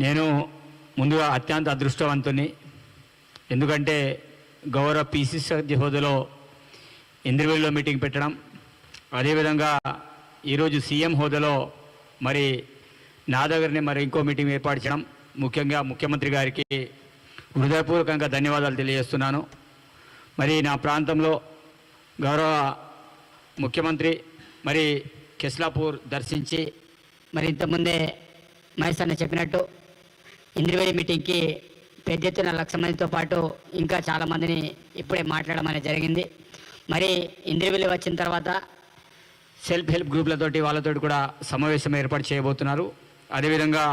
నేను ముందుగా అత్యంత అదృష్టవంతుని ఎందుకంటే గౌరవ పిసిసి హోదాలో ఇంద్రవెల్లిలో మీటింగ్ పెట్టడం అదేవిధంగా ఈరోజు సీఎం హోదాలో మరి నా దగ్గరనే మరి ఇంకో మీటింగ్ ఏర్పాటు చేయడం ముఖ్యంగా ముఖ్యమంత్రి గారికి హృదయపూర్వకంగా ధన్యవాదాలు తెలియజేస్తున్నాను. మరి నా ప్రాంతంలో గౌరవ ముఖ్యమంత్రి మరి కెస్లాపూర్ దర్శించి మరి ఇంతకుముందే మహేష్ అన్న చెప్పినట్టు ఇంద్రవేలి మీటింగ్కి పెద్ద ఎత్తున లక్ష మందితో పాటు ఇంకా చాలామందిని ఇప్పుడే మాట్లాడడం అనేది జరిగింది. మరి ఇంద్రవేలి వచ్చిన తర్వాత సెల్ఫ్ హెల్ప్ గ్రూప్లతోటి వాళ్ళతోటి కూడా సమావేశం ఏర్పాటు చేయబోతున్నారు. అదేవిధంగా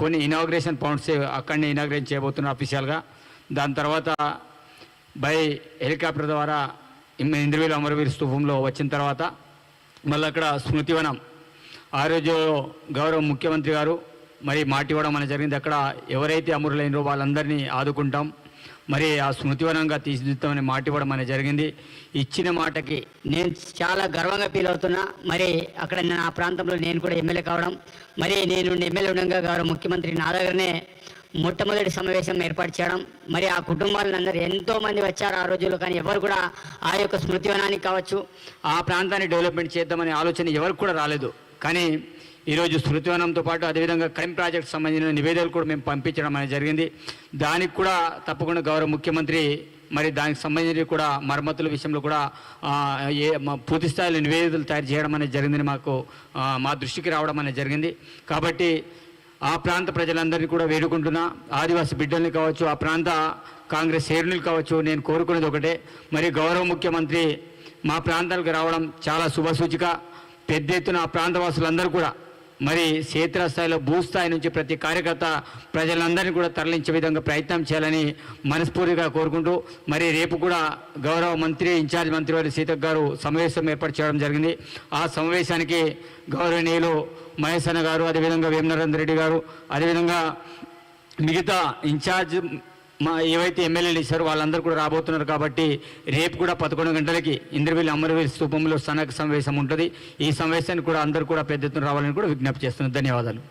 కొన్ని ఇనాగ్రేషన్ పాయింట్స్ అక్కడనే ఇనాగ్రేట్ చేయబోతున్నారు అఫీషియల్గా. దాని తర్వాత బై హెలికాప్టర్ ద్వారా ఇంద్రవీలు అమరవీర్ స్తూపంలో వచ్చిన తర్వాత మళ్ళీ అక్కడ స్మృతివనం ఆ రోజు గౌరవ ముఖ్యమంత్రి గారు మరి మాట ఇవ్వడం అనేది జరిగింది. అక్కడ ఎవరైతే అమరులైనరో వాళ్ళందరినీ ఆదుకుంటాం. మరి ఆ స్మృతివనంగా తీర్చిదిద్దామని మాట ఇవ్వడం అనేది జరిగింది. ఇచ్చిన మాటకి నేను చాలా గర్వంగా ఫీల్ అవుతున్నా. మరి అక్కడ నా ప్రాంతంలో నేను కూడా ఎమ్మెల్యే కావడం. మరి నేను ఎమ్మెల్యే ఉండగా గారు ముఖ్యమంత్రి నా దగ్గరనే మొట్టమొదటి సమావేశం ఏర్పాటు చేయడం. మరి ఆ కుటుంబాలందరూ ఎంతో మంది వచ్చారు ఆ రోజుల్లో కానీ ఎవరు కూడా ఆ యొక్క స్మృతివనానికి కావచ్చు. ఆ ప్రాంతాన్ని డెవలప్మెంట్ చేద్దామనే ఆలోచన ఎవరికి కూడా రాలేదు. కానీ ఈరోజు శృతివనంతో పాటు అదేవిధంగా క్రైమ్ ప్రాజెక్ట్ సంబంధించిన నివేదికలు కూడా మేము పంపించడం అనేది జరిగింది. దానికి కూడా తప్పకుండా గౌరవ ముఖ్యమంత్రి మరి దానికి సంబంధించి కూడా మరమ్మతుల విషయంలో కూడా ఏ మా పూర్తి స్థాయిలో నివేదికలు తయారు చేయడం అనేది జరిగిందని మాకు మా దృష్టికి రావడం అనేది జరిగింది. కాబట్టి ఆ ప్రాంత ప్రజలందరినీ కూడా వేడుకుంటున్నా. ఆదివాసీ బిడ్డల్ని కావచ్చు ఆ ప్రాంత కాంగ్రెస్ శ్రేణులు కావచ్చు నేను కోరుకునేది ఒకటే. మరి గౌరవ ముఖ్యమంత్రి మా ప్రాంతాలకు రావడం చాలా శుభసూచిక. పెద్ద ఎత్తున ఆ ప్రాంతవాసులందరూ కూడా మరి క్షేత్రస్థాయిలో భూస్థాయి నుంచి ప్రతి కార్యకర్త ప్రజలందరినీ కూడా తరలించే విధంగా ప్రయత్నం చేయాలని మనస్ఫూర్తిగా కోరుకుంటూ మరి రేపు కూడా గౌరవ మంత్రి ఇన్ఛార్జ్ మంత్రి వారి సీతక్ గారు సమావేశం ఏర్పాటు చేయడం జరిగింది. ఆ సమావేశానికి గౌరవనీయులు మహేష్ గారు అదేవిధంగా వేమనరేందర్ రెడ్డి గారు అదేవిధంగా మిగతా ఇన్ఛార్జ్ మా ఏవైతే ఎమ్మెల్యేలు ఇచ్చారో వాళ్ళందరూ కూడా రాబోతున్నారు కాబట్టి రేపు కూడా పదకొండు గంటలకి ఇంద్రవెల్లి అమరవీరి స్థూపంలో స్థానిక సమావేశం ఉంటుంది. ఈ సమావేశానికి కూడా అందరూ కూడా పెద్ద ఎత్తున రావాలని కూడా విజ్ఞప్తి చేస్తున్నాను. ధన్యవాదాలు.